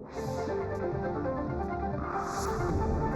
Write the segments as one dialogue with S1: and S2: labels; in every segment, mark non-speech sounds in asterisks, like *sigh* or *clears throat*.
S1: Thank you.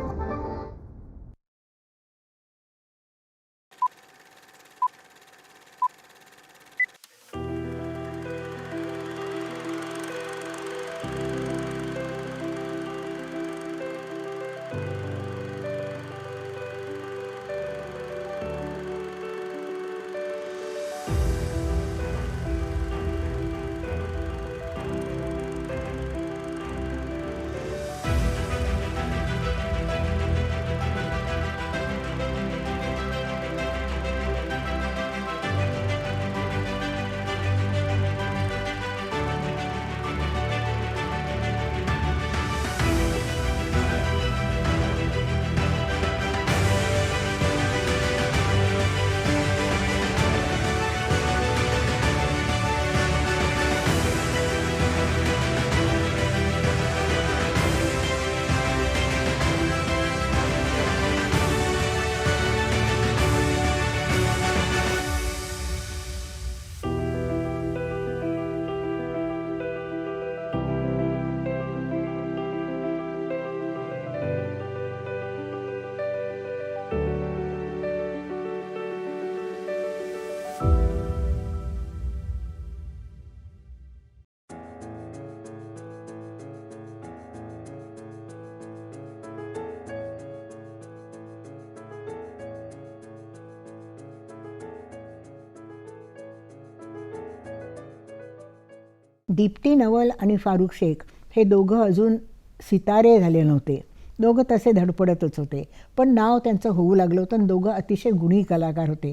S1: Deepti, नवल आणि फारुख शेख हे दोघं अजून सितारे झाले नव्हते. दोघं तसे धडपडतच होते, पण नाव त्यांचं होऊ लागलं होतं दोघं अतिशय गुणी कलाकार होते.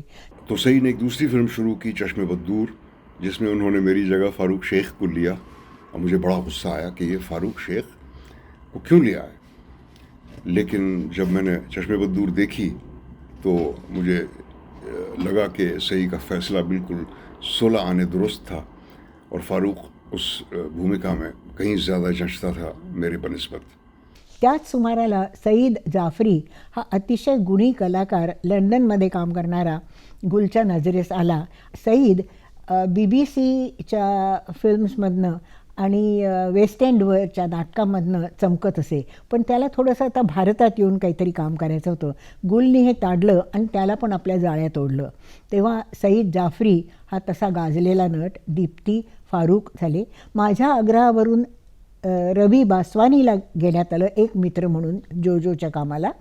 S2: तो सई ने एक दूसरी फ़िल्म शुरू की चश्मे बदूर जिसमें उन्होंने मेरी जगह फारूक शेख को लिया. और मुझे बड़ा गुस्सा आया कि ये फारूक शेख को क्यों लिया है? लेकिन जब मैंने चश्मे बदूर देखी तो मुझे लगा कि सई का फैसला बिल्कुल सोलह आने दुरुस्त था और फारूक उस भूमिका में कहीं ज़्यादा जचता था मेरे बनस्बत।
S1: त्याच सुमाराला सईद जाफरी हा अतिशय गुणी कलाकार लंडनमध्ये काम करणारा गुलच्या नजरेस आला. सईद बी बी सीच्या फिल्म्समधनं आणि वेस्ट एंडवरच्या नाटकामधनं चमकत असे. पण त्याला थोडंसं आता भारतात येऊन काहीतरी काम करायचं होतं. गुलनी हे ताडलं आणि त्याला पण आपल्या जाळ्यात ओढलं. तेव्हा सईद जाफरी हा तसा गाजलेला नट दीप्ती फारूक झाले. माझ्या आग्रहावरून रवी बासवानीला घेण्यात आलं एक मित्र म्हणून जोजोच्या कामाला.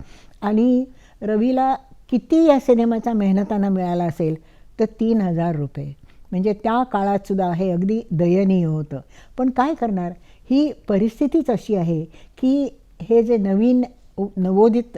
S1: आणि रवीला किती या सिनेमाचा मेहनताना मिळाला असेल तर तीन हजार रुपये. म्हणजे त्या काळातसुद्धा हे अगदी दयनीय होतं. पण काय करणार? ही परिस्थितीच अशी आहे की हे जे नवीन नवोदित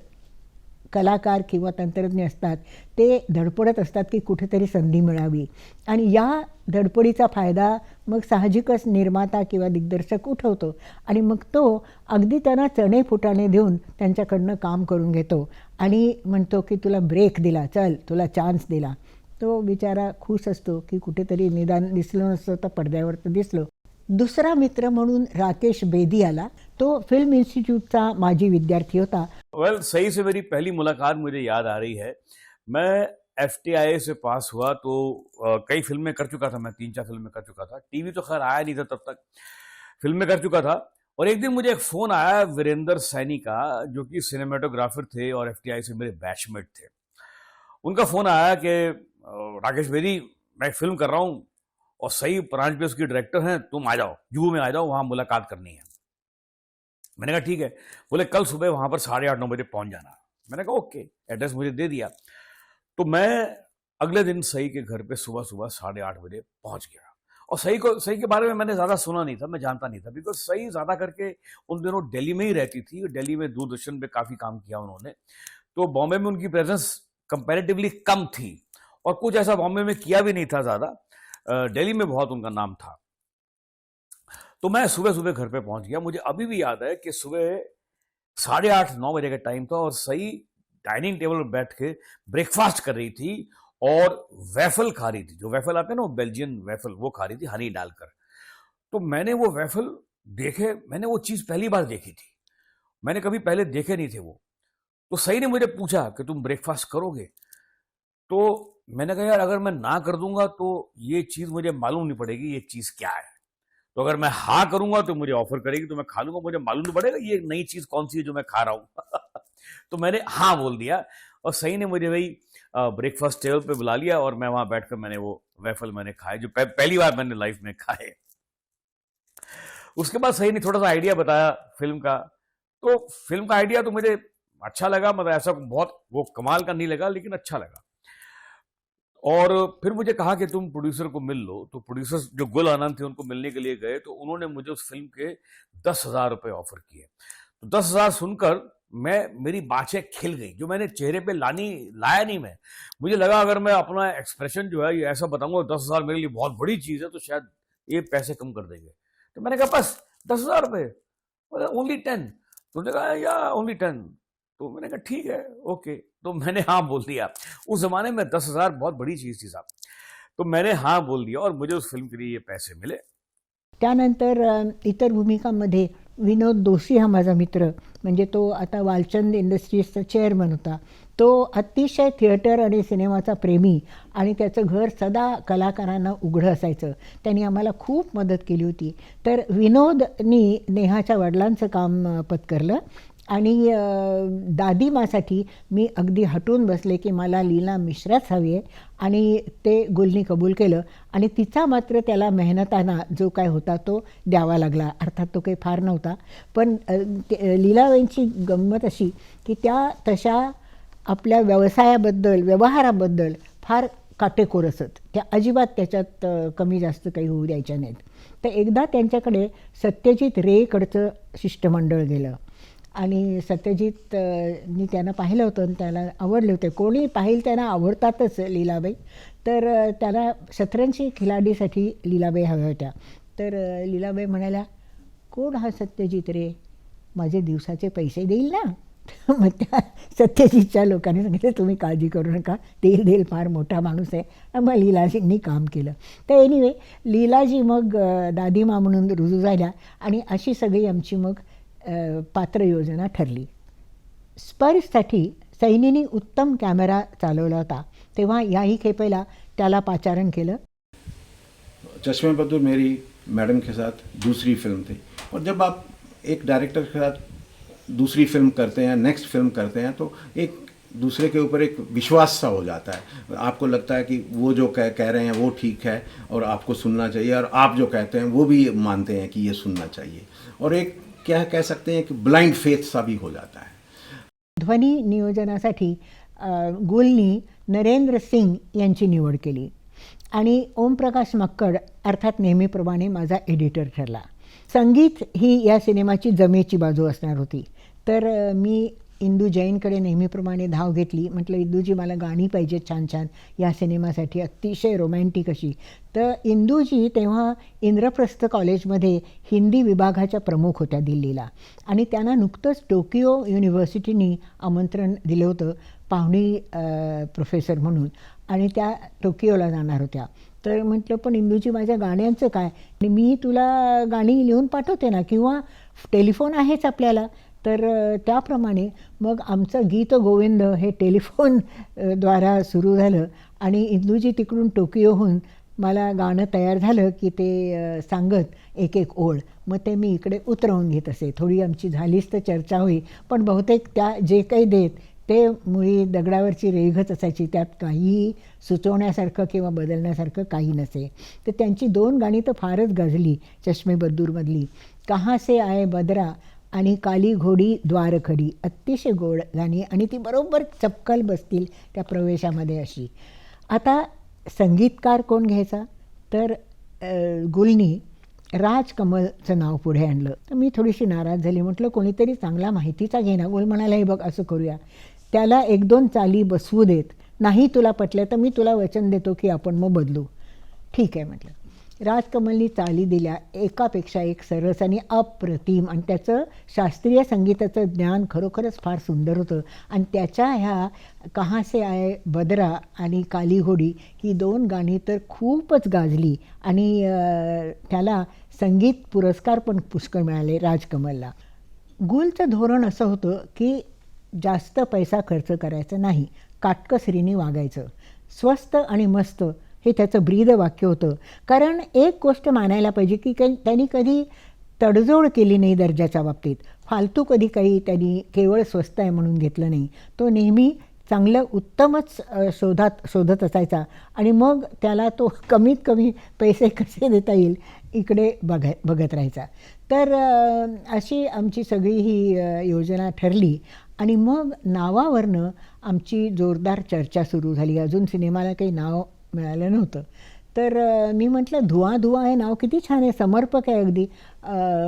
S1: कलाकार किंवा तंत्रज्ञ असतात ते धडपडत असतात की कुठेतरी संधी मिळावी. आणि या धडपडीचा फायदा मग साहजिकच निर्माता किंवा दिग्दर्शक उठवतो आणि मग तो अगदी त्यांना चणे फुटाणे देऊन त्यांच्याकडनं काम करून घेतो. आणि म्हणतो की तुला ब्रेक दिला चल तुला चान्स दिला. तो बिचारा खुश असतो की कुठेतरी निदान दिसलो नसतं तर पडद्यावर तर दिसलो. दुसरा मित्र म्हणून राकेश बेदी आला. तो फिल्म इन्स्टिट्यूटचा माजी विद्यार्थी होता.
S3: वेल well, सही से मेरी पहली मुलाकात मुझे याद आ रही है। मैं एफटीआई से पास हुआ तो अ, कई फ़िल्में कर चुका था मैं तीन चार फ़िल्में कर चुका था। टीवी तो खैर आया नहीं था तब तक। फ़िल्में कर चुका था और एक दिन मुझे एक फ़ोन आया वीरेंद्र सैनी का जो कि सिनेमाटोग्राफर थे और एफटीआई से मेरे बैचमेट थे। उनका फ़ोन आया कि राकेश बेदी मैं एक फ़िल्म कर रहा हूँ और सही प्रांच पे उसकी डायरेक्टर हैं तुम आ जाओ जू में आ जाओ वहाँ मुलाकात करनी है। मैंने कहा, ठीक है। बोले, कल सुबह वहाँ पर साढ़े आठ, नौ बजे पहुँच जाना। मैंने कहा, ओके, एड्रेस मुझे दे दिया। तो मैं अगले दिन सही के घर पे सुबह सुबह साढ़े आठ बजे पहुँच गया। और सही को सही के बारे में मैंने ज़्यादा सुना नहीं था, मैं जानता नहीं था बिकॉज़ सही ज़्यादा करके उन दिनों दिल्ली में ही रहती थी, दिल्ली में दूरदर्शन पे काफ़ी काम किया उन्होंने। तो बॉम्बे में उनकी प्रेजेंस कंपैरेटिवली कम थी, और कुछ ऐसा बॉम्बे में किया भी नहीं था ज़्यादा। दिल्ली में बहुत उनका नाम था। तो मैं सुबह सुबह घर पे पहुँच गया। मुझे अभी भी याद है कि सुबह साढ़े आठ, नौ बजे का टाइम था और सही डाइनिंग टेबल पर बैठ के ब्रेकफास्ट कर रही थी और वैफल खा रही थी। जो वैफल आते हैं ना, वो बेल्जियन वैफल वो खा रही थी हनी डालकर। तो मैंने वो वैफल देखे, मैंने वो चीज़ पहली बार देखी थी। मैंने कभी पहले देखे नहीं थे वो। तो सही ने मुझे पूछा कि तुम ब्रेकफास्ट करोगे? तो मैंने कहा, यार, अगर मैं ना कर दूँगा तो ये चीज़ मुझे मालूम नहीं पड़ेगी, ये चीज़ क्या है? तो अगर मैं हाँ करूँगा तो मुझे ऑफ़र करेगी तो मैं खा लूँगा मुझे मालूम तो पड़ेगा ये नई चीज़ कौन सी है जो मैं खा रहा हूँ। *laughs* तो मैंने हाँ बोल दिया और सही ने मुझे वही ब्रेकफास्ट टेबल पे बुला लिया और मैं वहाँ बैठकर मैंने वो वेफल मैंने खाए जो पह, पहली बार मैंने लाइफ में खाए। उसके बाद सही ने थोड़ा सा आइडिया बताया फ़िल्म का। तो फ़िल्म का आइडिया तो मुझे अच्छा लगा मतलब ऐसा बहुत वो कमाल का नहीं लगा लेकिन अच्छा लगा। और फिर मुझे कहा कि तुम प्रोड्यूसर को मिल लो। तो प्रोड्यूसर जो गुल आनंद थे, उनको मिलने के लिए गए तो उन्होंने मुझे उस फ़िल्म के दस हज़ार रुपये ऑफ़र किए। तो दस हज़ार सुनकर मैं, मेरी बातें खिल गई। जो मैंने चेहरे पे लानी, लाया नहीं मैं। मुझे लगा अगर मैं अपना एक्सप्रेशन जो है, ये ऐसा बताऊँगा दस हज़ार मेरे लिए बहुत बड़ी चीज़ है तो शायद ये पैसे कम कर देंगे। तो मैंने कहा, बस, दस हज़ार रुपये ओनली टेन। तो उन्होंने कहा, या, ओनली टेन। तो मैंने कहा, ठीक है, ओके। तो मैंने हाँ बोल दिया। उस जमाने में दस हजार बहुत बड़ी चीज थी साहब। तो मैंने हाँ बोल दिया और मुझे उस फिल्म के लिए ये पैसे मिले।
S1: त्यानंतर इतर भूमिकांमध्ये विनोद दोशी हा माझा मित्र म्हणजे तो आता वालचंद इंडस्ट्रीजचा चेअरमन होता. तो अतिशय थिएटर आणि सिनेमाचा प्रेमी आणि त्याचं घर सदा कलाकारांना उघडं असायचं. त्यांनी आम्हाला खूप मदत केली होती. तर विनोदनी नेहाच्या वडिलांचं काम पत्करलं. आणि दादीमासाठी मी अगदी हटून बसले की मला लीला मिश्राच हवी आहे. आणि ते गुलनी कबूल केलं आणि तिचा मात्र त्याला मेहनताना जो काय होता तो द्यावा लागला. अर्थात तो काही फार नव्हता. पण ते- लीलाबाईंची गंमत अशी की त्या तशा आपल्या व्यवसायाबद्दल व्यवहाराबद्दल फार काटेकोर असत. त्या अजिबात त्याच्यात कमी जास्त काही होऊ द्यायच्या नाहीत. तर एकदा त्यांच्याकडे सत्यजित रेकडचं शिष्टमंडळ गेलं. आणि सत्यजित नी त्यांना पाहिलं होतं आणि त्याला आवडले होते. कोणी पाहिलं त्यांना आवडतातच लीलाबाई. तर त्याला शतरंजी खिलाडीसाठी लीलाबाई हव्या होत्या. तर लीलाबाई म्हणाल्या कोण हा सत्यजित रे? माझे दिवसाचे पैसे देईल ना? *laughs* मग त्या सत्यजितच्या लोकांनी सांगितलं तुम्ही काळजी करू नका. देईल देईल फार मोठा माणूस आहे. मग लीलाजींनी काम केलं. तर एनिवे लीलाजी मग दादीमा म्हणून रुजू झाल्या. आणि अशी सगळी आमची मग पात्र योजना ठरली. स्पर्शसाठी सैनीनी उत्तम कॅमेरा चालवला होता. तेव्हा याही खेपेला त्याला पाचारण केलं.
S4: चश्मे बदूर मेरी मैडम के साथ दूसरी फ़िल्म थी. और जब आप एक डायरेक्टर के साथ दूसरी फ़िल्म करते हैं नेक्स्ट फ़िल्म करते हैं तो एक दूसरे के ऊपर एक विश्वास सा हो जाता है. आपको लगता है कि वो जो कह कह रहे हैं वो ठीक है और आपको सुनना चाहिए और आप जो कहते हैं वो भी मानते हैं कि ये सुनना चाहिए. और एक क्या कह सकते हैं कि ब्लाइंड फेथ सा भी हो जाता है।
S1: ध्वनी नियोजनासाठी गुलनी नरेंद्र सिंग यांची निवड केली. आणि ओमप्रकाश मक्कड अर्थात नेहमीप्रमाणे माझा एडिटर ठरला. संगीत ही या सिनेमाची जमेची बाजू असणार होती. तर मी इंदू जैनकडे नेहमीप्रमाणे धाव घेतली. म्हटलं इंदूजी मला गाणी पाहिजेत छान छान या सिनेमासाठी अतिशय रोमॅन्टिक अशी. तर इंदूजी तेव्हा इंद्रप्रस्थ कॉलेजमध्ये हिंदी विभागाच्या प्रमुख होत्या दिल्लीला. आणि त्यांना नुकतंच टोकियो युनिव्हर्सिटीनी आमंत्रण दिलं होतं पाहुणी प्रोफेसर म्हणून. आणि त्या टोकियोला जाणार होत्या. तर म्हटलं पण इंदूजी माझ्या गाण्यांचं काय? आणि मी तुला गाणी लिहून पाठवते ना? किंवा टेलिफोन आहेच आपल्याला? तर त्याप्रमाणे मग आमचं गीत गोविंद हे टेलिफोन द्वारा सुरू झालं आणि इंदूजी तिकडून टोकियोहून मला गाणं तयार झालं की ते सांगत एक एक ओळ. मग ते मी इकडे उतरवून घेत असे. थोडी आमची झालीच तर चर्चा होई पण बहुतेक त्या जे काही देत ते मुळी दगडावरची रेघच असायची. त्यात काहीही सुचवण्यासारखं किंवा बदलण्यासारखं काही नसे. तर त्यांची दोन गाणी तर फारच गाजली चष्मे बद्दूरमधली. कहा से आय बदरा? आणि काली घोडी द्वारखडी अतिशय गोड गाणी आणि ती बरोबर चपकल बसतील त्या प्रवेशामध्ये अशी. आता संगीतकार कोण घ्यायचा? तर गुलनी राजकमलचं नाव पुढे आणलं. तर मी थोडीशी नाराज झाली. म्हटलं कोणीतरी चांगला माहितीचा घे ना गुल म्हणाला हे बघ असं करूया. त्याला एक दोन चाली बसवू देत. नाही तुला पटलं तर मी तुला वचन देतो की आपण मग बदलू. ठीक आहे म्हटलं. राजकमलनी चाली दिल्या. एकापेक्षा एक सरस आणि अप्रतिम आणि त्याचं शास्त्रीय संगीताचं ज्ञान खरोखरच फार सुंदर होतं. आणि त्याच्या ह्या कहासे आहे बदरा आणि काली होडी ही दोन गाणी तर खूपच गाजली. आणि त्याला संगीत पुरस्कार पण पुष्कळ मिळाले राजकमलला. गुलचं धोरण असं होतं की जास्त पैसा खर्च करायचा नाही. काटकसरीने वागायचं. स्वस्त आणि मस्त हे त्याचं ब्रीद वाक्य होतं. कारण एक गोष्ट मानायला पाहिजे की काही त्यांनी कधी तडजोड केली नाही दर्जाच्या बाबतीत. फालतू कधी काही त्यांनी केवळ स्वस्त आहे म्हणून घेतलं नाही. तो नेहमी चांगलं उत्तमच शोधात शोधत असायचा. आणि मग त्याला तो कमीत कमी पैसे कसे देता येईल इकडे बघाय बघत राहायचा. तर अशी आमची सगळी ही योजना ठरली. आणि मग नावावरनं आमची जोरदार चर्चा सुरू झाली. अजून सिनेमाला काही नाव मिळालं नव्हतं. तर मी म्हटलं धुवा धुवा हे नाव किती छान आहे समर्पक आहे अगदी.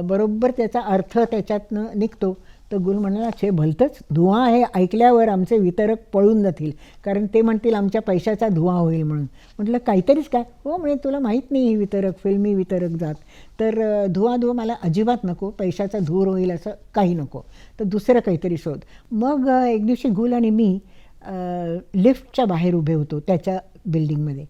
S1: बरोबर त्याचा अर्थ त्याच्यातनं निघतो. तर गुरु म्हणाला छे भलतंच धुवा हे ऐकल्यावर आमचे वितरक पळून जातील. कारण ते म्हणतील आमच्या पैशाचा धुवा होईल म्हणून. म्हटलं काहीतरीच काय? हो म्हणजे तुला माहीत नाही ही वितरक फिल्मी वितरक जात. तर धुवा धुवा मला अजिबात नको पैशाचा धूर होईल असं काही नको. तर दुसरं काहीतरी शोध. मग एक दिवशी गुल आणि मी लिफ्टच्या बाहेर उभे होतो. त्याच्या बिल्डिंगमध्ये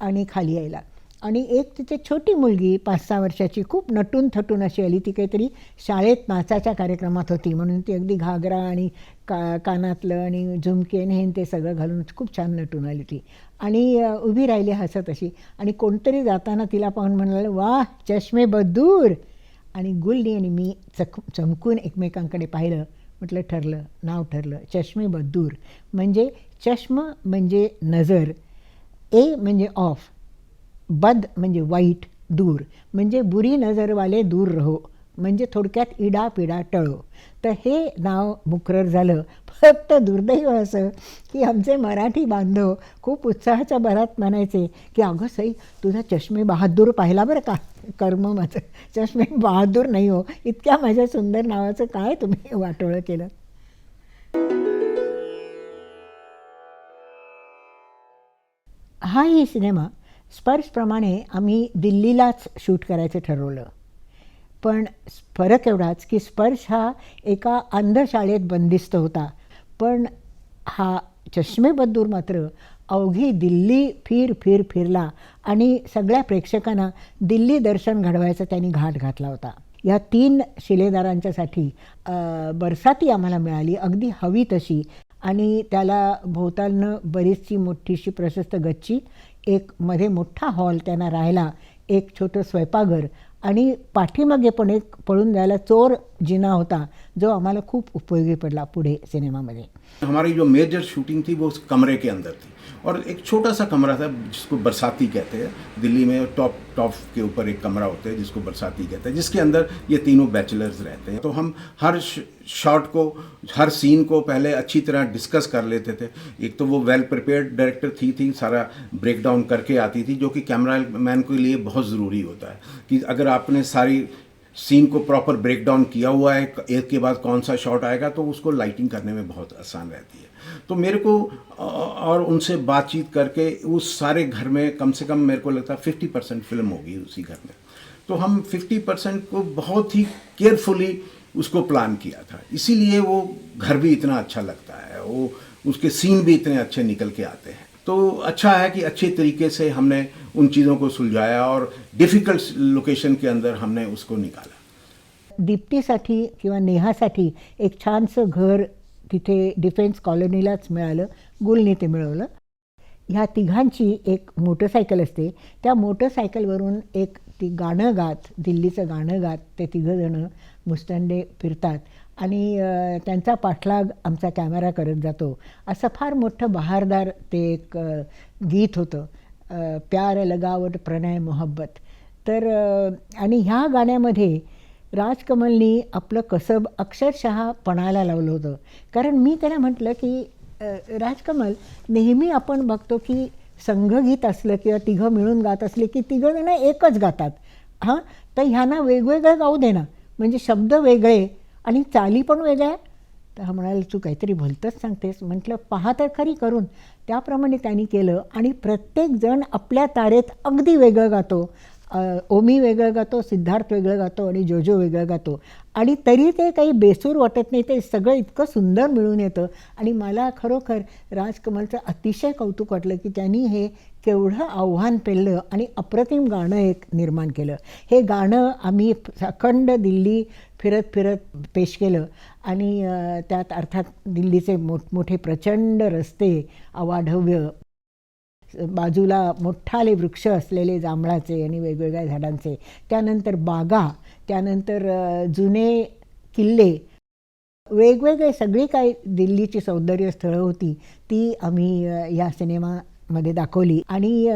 S1: आणि खाली यायला. आणि एक तिथे छोटी मुलगी पाच सहा वर्षाची खूप नटून थटून अशी आली. ती काहीतरी शाळेत नाचाच्या कार्यक्रमात होती म्हणून ती अगदी घागरा आणि का कानातलं आणि झुमके आणि हे ते सगळं घालून खूप छान नटून आली ती. आणि उभी राहिली हसत अशी. आणि कोणतरी जाताना तिला पाहून म्हणालं वा चष्मे बदूर आणि गुल्ली आणि मी चक चमकून एकमेकांकडे पाहिलं. म्हटलं ठरलं नाव ठरलं चष्मे बदूर म्हणजे चष्म म्हणजे नजर. ए म्हणजे ऑफ बद म्हणजे वाईट दूर. म्हणजे बुरी नजरवाले दूर रहो म्हणजे थोडक्यात इडा पिडा टळो. तर हे नाव मुकरर झालं. फक्त दुर्दैव असं की आमचे मराठी बांधव खूप उत्साहाच्या भरात म्हणायचे की अगं सई तुझा चष्मे बहादूर पाहिला बरं का? कर्म माझं. चष्मे बहादूर नाही हो. इतक्या माझ्या सुंदर नावाचं काय तुम्ही वाटोळं केलं? हाही सिनेमा स्पर्शप्रमाणे आम्ही दिल्लीलाच शूट करायचं ठरवलं. पण फरक एवढाच की स्पर्श हा एका अंधशाळेत बंदिस्त होता. पण हा चष्मेबद्दूर मात्र अवघी दिल्ली फिर फिर फिरला आणि सगळ्या प्रेक्षकांना दिल्ली दर्शन घडवायचा त्यांनी घाट घातला होता. या तीन शिलेदारांच्यासाठी बरसाती आम्हाला मिळाली. अगदी हवी तशी. आणि त्याला भोवतालनं बरीचशी मोठीशी प्रशस्त गच्ची एक मध्ये मोठा हॉल त्यांना राहायला एक छोटं स्वयंपाकघर आणि पाठीमागे पण एक पळून जायला चोर जिना होता जो आम्हाला खूप उपयोगी पडला पुढे सिनेमामध्ये.
S4: हमारी जो मेजर शूटिंग थी वो उस कमरे के अंदर थी. और एक छोटा सा कमरा था, जिसको बरसाती कहते हैं। दिल्ली में टॉप टॉप के ऊपर एक कमरा होता है, जिसको बरसाती कहते हैं, जिसके अंदर ये तीनों बैचलर्स रहते हैं। तो हम हर शॉट को, हर सीन को पहले अच्छी तरह डिस्कस कर लेते थे। एक तो वो वेल प्रिपेयर्ड डायरेक्टर थी थी, सारा ब्रेक डाउन करके आती थी, जो कि कैमरा मैन के लिए बहुत ज़रूरी होता है। कि अगर आपने सारी सीन को प्रॉपर ब्रेक डाउन किया हुआ है, एक के बाद कौन सा शॉट आएगा तो उसको लाइटिंग करने में बहुत आसान रहती है। तो मेरे को और उनसे बातचीत करके उस सारे घर में कम से कम मेरे को लगता है फिफ्टी परसेंट फ़िल्म होगी उसी घर में। तो हम फिफ्टी परसेंट को बहुत ही केयरफुली उसको प्लान किया था। इसीलिए वो घर भी इतना अच्छा लगता है, वो उसके सीन भी इतने अच्छे निकल के आते हैं। तो अच्छा है कि अच्छे तरीके से हमने उन चीज़ों को सुलझाया और डिफ़िकल्ट लोकेशन के अंदर हमने उसको निकाला।
S1: दीप्तीसाठी किंवा नेहासाठी एक छानसं घर तिथे डिफेन्स कॉलनीलाच मिळालं गुलने ते मिळवलं. ह्या तिघांची एक मोटरसायकल असते. त्या मोटरसायकलवरून एक ती गाणं गात दिल्लीचं गाणं गात ते तिघंजणं मुस्टंडे फिरतात आणि त्यांचा पाठलाग आमचा कॅमेरा करत जातो. असं फार मोठं बहारदार ते एक गीत होतं प्यार लगावट प्रणय मोहब्बत. तर आणि ह्या गाण्यामध्ये राजकमलनी आपलं कसब अक्षरशः पणाला लावलं होतं. कारण मी त्याला म्हटलं की राजकमल नेहमी आपण बघतो की संघगीत असलं किंवा तिघं मिळून गात असले की तिघं जणं एकच गातात. हां? तर ह्यांना वेगवेगळं गाऊ दे ना म्हणजे शब्द वेगळे आणि चाली पण वेगळ्या तर हा म्हणाला तू काहीतरी भलतंच सांगतेस. म्हटलं पहा तर खरी करून. त्याप्रमाणे त्यांनी केलं आणि प्रत्येकजण आपल्या तारेत अगदी वेगळं गातो. ओमी वेगळं गातो सिद्धार्थ वेगळं गातो आणि जोजो वेगळं गातो. आणि तरी ते काही बेसूर वाटत नाही ते सगळं इतकं सुंदर मिळून येतं. आणि मला खरोखर राजकमलचं अतिशय कौतुक वाटलं की त्यांनी हे केवढं आव्हान पेललं आणि अप्रतिम गाणं एक निर्माण केलं. हे गाणं आम्ही अखंड दिल्ली फिरत फिरत पेश केलं. आणि त्यात अर्थात दिल्लीचे मोठमोठे प्रचंड रस्ते अवाढव्य बाजूला मोठाले वृक्ष असलेले जांभळाचे आणि वेगवेगळ्या झाडांचे. त्यानंतर बागा त्यानंतर जुने किल्ले. वेगवेगळे सगळी काही दिल्लीची सौंदर्य स्थळं होती ती आम्ही या सिनेमामध्ये दाखवली. आणि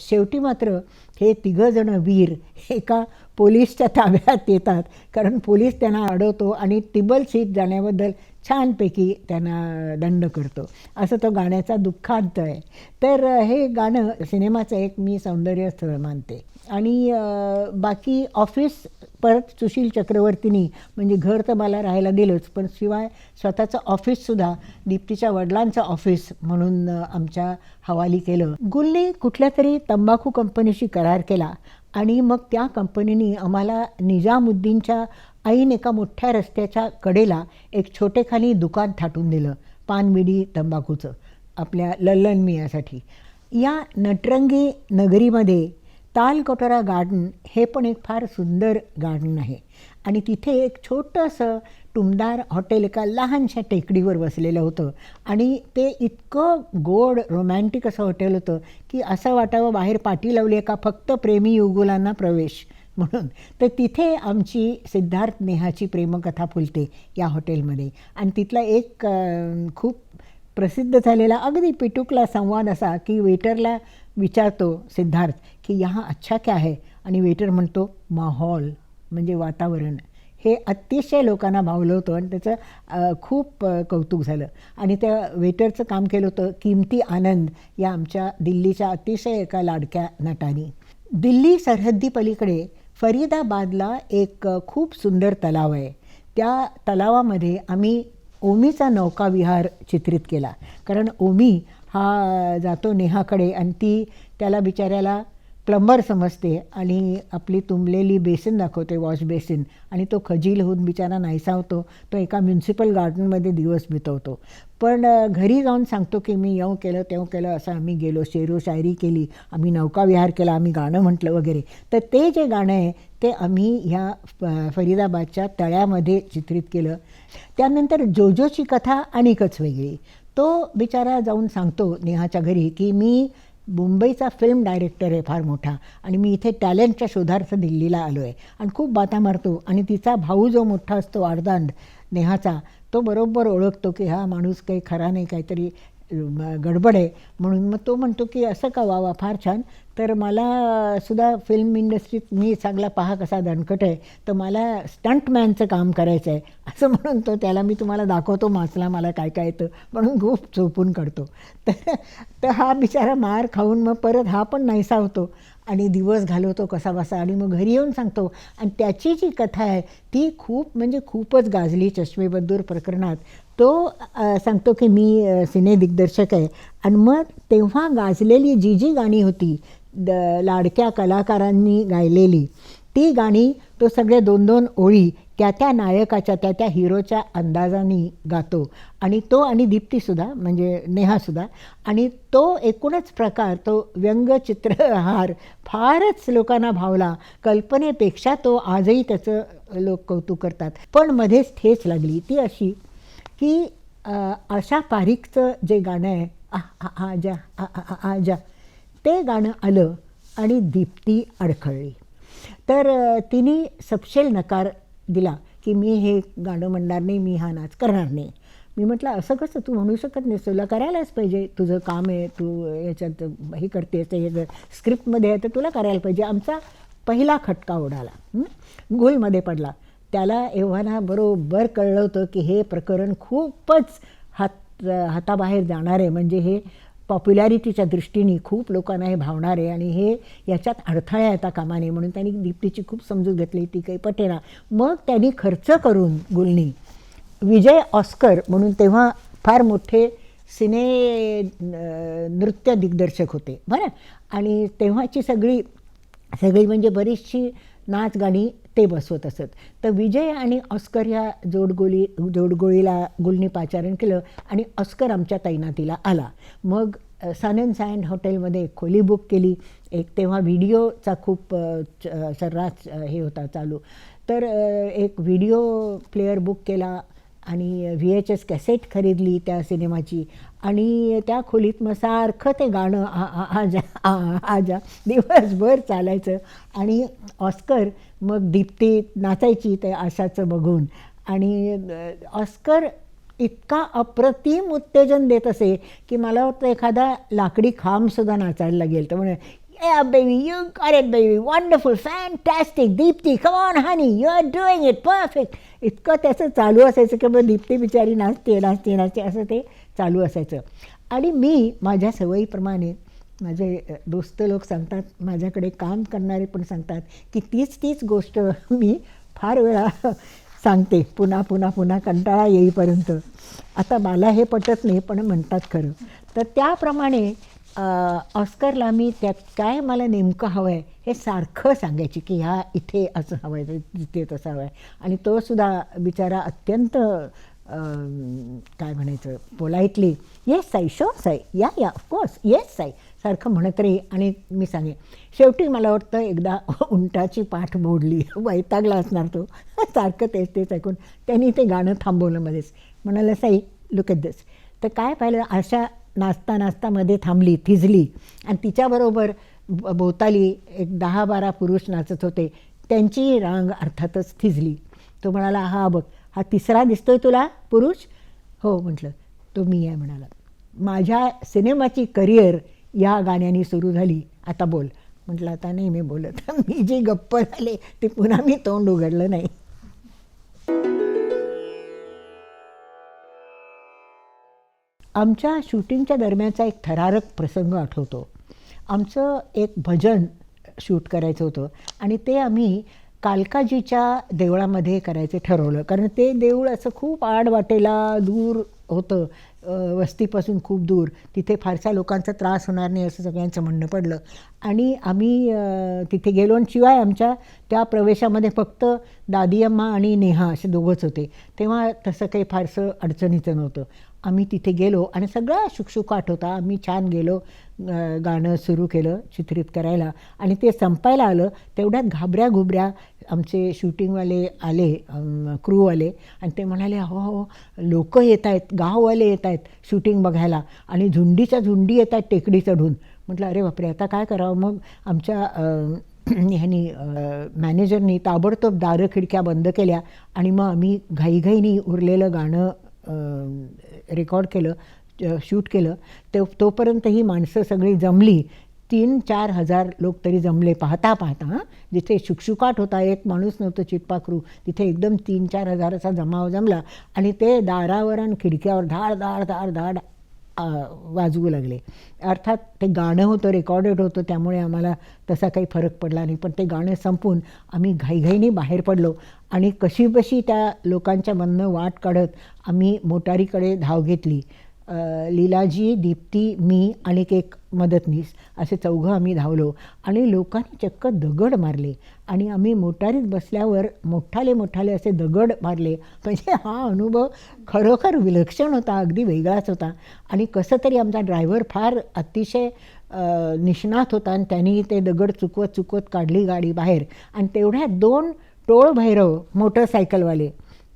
S1: शेवटी मात्र हे तिघंजणं वीर एका पोलीसच्या ताब्यात येतात. कारण पोलीस त्यांना अडवतो आणि टिबल सीट जाण्याबद्दल छानपैकी त्यांना दंड करतो. असं तो गाण्याचा दुःखांत आहे. तर हे गाणं सिनेमाचं एक मी सौंदर्य स्थळ मानते. आणि बाकी ऑफिस परत सुशील चक्रवर्तीनी म्हणजे घर तर मला राहायला दिलंच पण शिवाय स्वतःचं ऑफिससुद्धा दीप्तीच्या वडिलांचं ऑफिस म्हणून आमच्या हवाली केलं. गुलने कुठल्या तरी तंबाखू कंपनीशी करार केला. आणि मग त्या कंपनीने आम्हाला निजामुद्दीनच्या आईने एका मोठ्या रस्त्याच्या कडेला एक छोटेखानी दुकान थाटून दिलं पानबिडी तंबाखूचं आपल्या लल्लन मियासाठी. या नटरंगी नगरीमध्ये तालकटोरा गार्डन हे पण एक फार सुंदर गार्डन आहे. आणि तिथे एक छोटंसं टुमदार हॉटेल एका लहानशा टेकडीवर बसलेलं होतं. आणि ते इतकं गोड रोमॅन्टिक असं हॉटेल होतं की असं वाटावं बाहेर पाटी लावली आहे का फक्त प्रेमी युगुलांना प्रवेश. म्हणून. तर तिथे आमची सिद्धार्थ नेहाची प्रेमकथा फुलते या हॉटेलमध्ये. आणि तिथला एक खूप प्रसिद्ध झालेला अगदी पिटुकला संवाद असा की वेटरला विचारतो सिद्धार्थ की यहाँ अच्छा क्या आहे आणि वेटर म्हणतो माहौल म्हणजे वातावरण. हे अतिशय लोकांना भावलं होतं आणि त्याचं खूप कौतुक झालं. आणि त्या वेटरचं काम केलं होतं किमती आनंद या आमच्या दिल्लीच्या अतिशय एका लाडक्या नटानी. दिल्ली सरहद्दी पलीकडे फरीदाबादला एक खूप सुंदर तलाव आहे. त्या तलावामध्ये आम्ही ओमीचा नौकाविहार चित्रित केला. कारण ओमी हा जातो नेहाकडे आणि ती त्याला बिचाऱ्याला प्लंबर समजते आणि आपली तुंबलेली बेसिन दाखवते वॉश बेसिन. आणि तो खजील होऊन बिचारा नाहीसा होतो तो एका म्युन्सिपल गार्डनमध्ये दिवस बितवतो. पण घरी जाऊन सांगतो की मी येऊ केलं तेव्हा केलं असं आम्ही गेलो शेरो शायरी केली आम्ही नौकाविहार केला आम्ही गाणं म्हटलं वगैरे. तर ते जे गाणं आहे ते आम्ही ह्या फ- फरीदाबादच्या तळ्यामध्ये चित्रित केलं. त्यानंतर जोजोची कथा आणिकच वेगळी. तो बिचारा जाऊन सांगतो नेहाच्या घरी की मी मुंबईचा फिल्म डायरेक्टर आहे फार मोठा. आणि मी इथे टॅलेंटच्या शोधार्थ दिल्लीला आलो आहे आणि खूप बाता मारतो. आणि तिचा भाऊ जो मोठा असतो अर्धांड नेहाचा तो बरोबर ओळखतो की हा माणूस काही खरा नाही काहीतरी गडबड आहे. म्हणून मग तो म्हणतो की असं का वा वा फार छान. तर मला सुद्धा फिल्म इंडस्ट्रीत मी चांगला पहा कसा दणकट आहे. तर मला स्टंटमॅनचं काम करायचं आहे. *laughs* असं म्हणून तो त्याला मी तुम्हाला दाखवतो माचला मला काय काय येतं म्हणून खूप झोपून काढतो *laughs* तर तर हा बिचारा मार खाऊन मग परत हा पण नाहीसा होतो. आणि दिवस घालवतो कसा बसा आणि मग घरी येऊन सांगतो. आणि त्याची जी कथा आहे ती खूप म्हणजे खूपच गाजली चष्मेबद्दूर प्रकरणात. तो सांगतो की मी सिने दिग्दर्शक आहे. आणि मग तेव्हा गाजलेली जी जी गाणी होती द लाडक्या कलाकारांनी गायलेली ती गाणी तो सगळे दोन दोन ओळी त्या त्या नायकाच्या त्या त्या हिरोच्या अंदाजाने गातो. आणि तो आणि दीप्तीसुद्धा म्हणजे नेहासुद्धा आणि तो एकूणच प्रकार तो व्यंगचित्रहार फारच लोकांना भावला. कल्पनेपेक्षा तो आजही त्याचं लोक कौतुक करतात. पण मध्येच ठेच लागली. ती अशी की अशा आशा पारिकचं जे गाणं आहे आ आजा आ जा ते गाणं आलं आणि दीप्ती अडखळली. तर तिने सपशेल नकार दिला की मी हे गाणं म्हणणार नाही मी हा नाच करणार नाही. मी म्हटलं असं कसं? तू म्हणू शकत नाही तुला करायलाच पाहिजे. तुझं काम आहे तू याच्यात हे करतेस ते हे स्क्रिप्टमध्ये आहे तर तुला करायला पाहिजे. आमचा पहिला खटका उडाला गोलमध्ये पडला. त्याला एव्हाना बरोबर कळलं होतं की हे प्रकरण खूपच हात हाताबाहेर जाणार आहे म्हणजे हे पॉप्युलॅरिटीच्या दृष्टीने खूप लोकांना हे भावणार आहे आणि हे याच्यात अडथळा येता कामा नये म्हणून त्यांनी दीप्तीची खूप समजूत घेतली ती काही पटेना. मग त्यांनी खर्च करून गुलनी विजय ऑस्कर म्हणून तेव्हा फार मोठे सिने नृत्य दिग्दर्शक होते बरं. आणि तेव्हाची सगळी सगळी म्हणजे बरीचशी नाच गाणी ते बसवत असत. तर विजय आणि ऑस्कर ह्या जोडगोळी जोडगोळीला गुलनी पाचारण केलं आणि ऑस्कर आमच्या तैनातीला आला. मग सन अँड सायन हॉटेलमध्ये एक खोली बुक केली. एक तेव्हा व्हिडिओचा खूप च- सर्रास हे होता चालू. तर एक व्हिडिओ प्लेअर बुक केला. आणि व्ही एच एस कॅसेट खरीदली त्या सिनेमाची आणि त्या खोलीत मग सारखं ते गाणं आ- आ- आजा आ- आजा दिवसभर चालायचं आणि ऑस्कर मग दीप्ती नाचायची ते आशाचं बघून आणि ऑस्कर इतका अप्रतिम उत्तेजन देत असे की मला वाटतं एखादा लाकडी खांबसुद्धा नाचायला लागेल तर म्हणे Yeah, baby, you got it, baby. Wonderful, fantastic. Deepti, come on, honey. You're doing it perfect. इतकं त्याचं चालू असायचं की मग दीप्ती बिचारी नाचते नाचते नाचते असं ते चालू असायचं. आणि मी माझ्या सवयीप्रमाणे माझे दोस्त लोक सांगतात माझ्याकडे काम करणारे पण सांगतात की तीच तीच गोष्ट *laughs* मी फार वेळा *laughs* सांगते. पुन्हा पुन्हा पुन्हा कंटाळा येईपर्यंत. आता मला हे पटत नाही पण म्हणतात खरं. तर त्याप्रमाणे ऑस्करला मी त्यात काय मला नेमकं हवं आहे हे सारखं सांगायची की ह्या इथे असं हवं आहे तिथे तसं हवं आहे आणि तो सुद्धा बिचारा अत्यंत काय म्हणायचं politely yes sir sure sir yeah yeah of course yes Sai सारखं म्हणत रे आणि मी सांगे शेवटी मला वाटतं एकदा उंटाची पाठ मोडली वैतागला असणार तो. सारखं तेच तेच ऐकून त्यांनी ते गाणं थांबवलं मध्येच. म्हणाला साई लुक एट दिस तर काय पाहिलं अशा नाचता नाचता मध्ये थांबली थिजली. आणि तिच्याबरोबर भोवताली एक दहा बारा पुरुष नाचत होते. त्यांची रांग अर्थातच थिजली. तो म्हणाला हा बघ हा तिसरा दिसतोय तुला पुरुष? हो म्हटलं. तो मी आहे म्हणाला. माझ्या सिनेमाची करिअर या गाण्याने सुरू झाली. आता बोल. म्हटलं आता नाही मी बोलत. *laughs* मी जी गप्प झाले ते पुन्हा मी तोंड उघडलं नाही. आमच्या शूटिंगच्या दरम्यानचा एक थरारक प्रसंग आठवतो. आमचं एक भजन शूट करायचं होतं आणि ते आम्ही कालकाजीच्या देवळामध्ये करायचं ठरवलं. कारण ते देऊळ असं खूप आड वाटेला दूर होतं. वस्तीपासून खूप दूर. तिथे फारशा लोकांचा त्रास होणार नाही असं सगळ्यांचं म्हणणं पडलं. आणि आम्ही तिथे गेलो आणि शिवाय आमच्या त्या प्रवेशामध्ये फक्त दादी अम्मा आणि नेहा असे दोघंच होते. तेव्हा तसं काही फारसं अडचणीचं नव्हतं. आम्ही तिथे गेलो आणि सगळा शुकशुकाट होता. आम्ही छान गेलो गाणं सुरू केलं चित्रित करायला आणि ते संपायला आलं. तेवढ्यात घाबऱ्या घुबऱ्या आमचे शूटिंगवाले आले क्रूवाले आणि ते म्हणाले हो हो लोक येत आहेत गाववाले येत आहेत शूटिंग बघायला आणि झुंडीच्या झुंडी येत आहेत टेकडी चढून म्हटलं अरे बापरे आता काय करावं? मग आमच्या *clears throat* ह्यानी मॅनेजरनी ताबडतोब दारं खिडक्या बंद केल्या आणि मग आम्ही घाईघाईनी उरलेलं गाणं रेकॉर्ड केलं शूट केलं ते तोपर्यंत ही माणसं सगळी जमली. तीन चार हजार लोक तरी जमले. पाहता पाहता हां? जिथे शुकशुकाट होता एक माणूस नव्हतं चिटपाखरू तिथे एकदम तीन चार हजाराचा जमाव जमला. आणि ते दारावर आणि खिडक्यावर धाड धाड धाड धाड वाजवू लागले. अर्थात ते गाणं होतं रेकॉर्डेड होतं त्यामुळे आम्हाला तसा काही फरक पडला नाही. पण ते गाणं संपून आम्ही घाईघाईने बाहेर पडलो आणि कशीबशी त्या लोकांच्या मधनं वाट काढत आम्ही मोटारीकडे धाव घेतली. लीलाजी दीप्ती मी आणि एक मदतनीस असे चौघं आम्ही धावलो आणि लोकांनी चक्क दगड मारले आणि आम्ही मोटारीत बसल्यावर मोठाले मोठाले असे दगड मारले. म्हणजे हा अनुभव खरोखर विलक्षण होता अगदी वेगळाच होता. आणि कसं तरी आमचा ड्रायव्हर फार अतिशय निष्णात होता आणि त्यांनी ते दगड चुकवत चुकवत काढली गाडी बाहेर. आणि तेवढ्या दोन टोळ भैरव मोटरसायकलवाले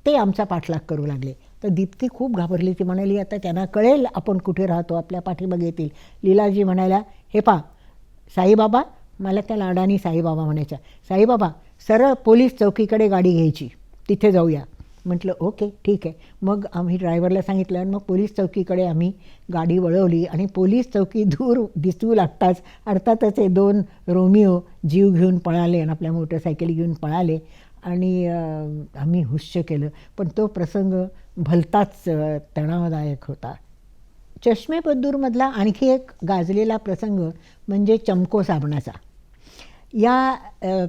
S1: ते आमचा पाठलाग करू लागले. तर दीप्ती खूप घाबरली. ती म्हणाली आता त्यांना कळेल आपण कुठे राहतो आपल्या पाठीमागे येतील लीलाजी म्हणाल्या हे पा साईबाबा मला त्या लाडानी साईबाबा म्हणायच्या. साईबाबा सरळ पोलीस चौकीकडे गाडी घ्यायची. तिथे जाऊया. म्हटलं ओके ठीक आहे. मग आम्ही ड्रायव्हरला सांगितलं आणि मग पोलीस चौकीकडे आम्ही गाडी वळवली आणि पोलीस चौकी दूर दिसू लागताच. अर्थातच हे दोन रोमिओ जीव घेऊन पळाले आणि आपल्या मोटरसायकली घेऊन पळाले आणि आम्ही हुश्य केलं. पण तो प्रसंग भलताच तणावदायक होता. चष्मेपद्दूरमधला आणखी एक गाजलेला प्रसंग म्हणजे चमको साबणाचा. या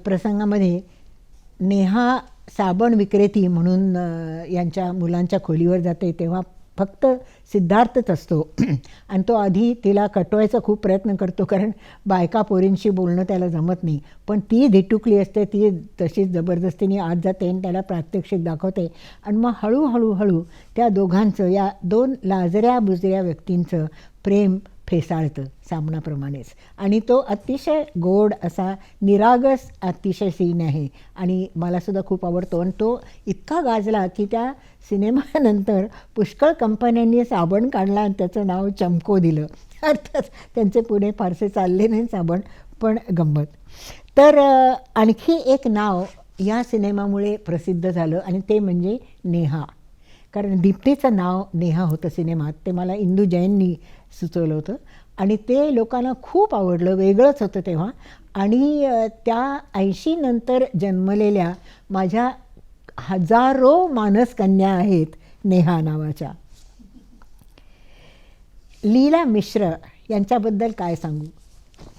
S1: प्रसंगामध्ये नेहा साबण विक्रेती म्हणून यांच्या मुलांच्या खोलीवर जाते तेव्हा फक्त सिद्धार्थच असतो. *clears throat* आणि तो आधी तिला कटवायचा खूप प्रयत्न करतो कारण बायका पोरींशी बोलणं त्याला जमत नाही. पण ती धिटुकली असते ती तशीच जबरदस्तीने आत जाते आणि त्याला प्रात्यक्षिक दाखवते. आणि मग हळूहळू हळू त्या दोघांचं या दोन लाजऱ्या बुजऱ्या व्यक्तींचं प्रेम फेसाळतं सामनाप्रमाणेच. आणि तो अतिशय गोड असा निरागस अतिशय सीन आहे. आणि मलासुद्धा खूप आवडतो. आणि तो इतका गाजला की त्या सिनेमानंतर पुष्कळ कंपन्यांनी साबण काढला आणि त्याचं नाव चमको दिलं. *laughs* अर्थात त्यांचे पुढे फारसे चालले नाही साबण पण गंमत. तर आणखी एक नाव या सिनेमामुळे प्रसिद्ध झालं आणि ते म्हणजे नेहा. कारण दीप्तीचं नाव नेहा होतं सिनेमात. ते मला इंदू जैननी सुचवलं होतं. आणि ते लोकांना खूप आवडलं वेगळंच होतं तेव्हा. आणि त्या ऐंशी नंतर जन्मलेल्या माझ्या हजारो मानसकन्या आहेत नेहा नावाच्या. लीला मिश्र यांच्याबद्दल काय सांगू?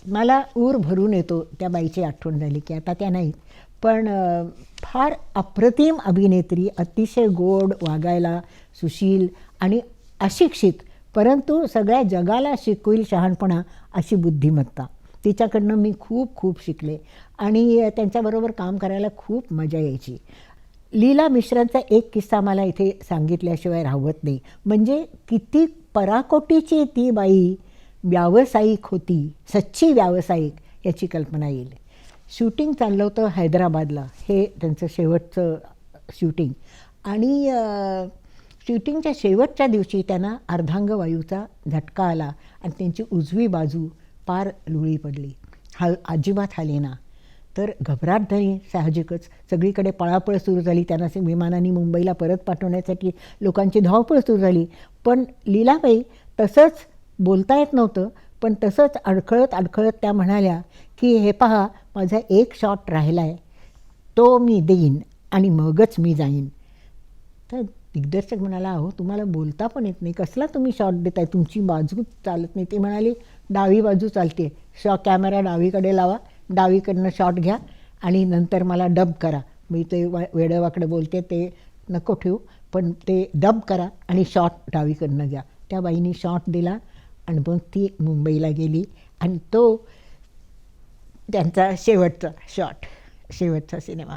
S1: मला ऊर भरून येतो त्या बाईची आठवण झाली की आता त्या नाहीत. पण फार अप्रतिम अभिनेत्री अतिशय गोड वागायला सुशील आणि अशिक्षित परंतु सगळ्या जगाला शिकवेल शहाणपणा अशी बुद्धिमत्ता. तिच्याकडनं मी खूप खूप शिकले आणि त्यांच्याबरोबर काम करायला खूप मजा यायची. लीला मिश्रांचा एक किस्सा मला इथे सांगितल्याशिवाय राहवत नाही. म्हणजे किती पराकोटीची ती बाई व्यावसायिक होती सच्ची व्यावसायिक याची कल्पना येईल. शूटिंग चाललं होतं हैदराबादला. हे त्यांचं शेवटचं शूटिंग. आणि शूटिंगच्या शेवटच्या दिवशी त्यांना अर्धांगवायूचा झटका आला आणि त्यांची उजवी बाजू पार लुळी पडली. हल अजिबात हालेना तर घबराट झाली साहजिकच. सगळीकडे पळापळ सुरू झाली. त्यांना विमानाने मुंबईला परत पाठवण्यासाठी लोकांची धावपळ सुरू झाली. पण लीलाबाई तसंच बोलता येत नव्हतं. पण तसंच अडखळत अडखळत त्या म्हणाल्या की हे पहा माझा एक शॉट राहिला आहे तो मी देईन आणि मगच मी जाईन. तर दिग्दर्शक म्हणाला अहो तुम्हाला बोलता पण येत नाही. कसला तुम्ही शॉट देताय? तुमची बाजू चालत नाही. ती म्हणाली डावी बाजू चालते. शॉ कॅमेरा डावीकडे लावा. डावीकडनं शॉट घ्या आणि नंतर मला डब करा. मी ते वेडवाकडे बोलते ते नको ठेवू पण ते डब करा आणि शॉट डावीकडनं घ्या. त्या बाईने शॉट दिला आणि मग ती मुंबईला गेली आणि तो त्यांचा शेवटचा शॉट शेवटचा सिनेमा.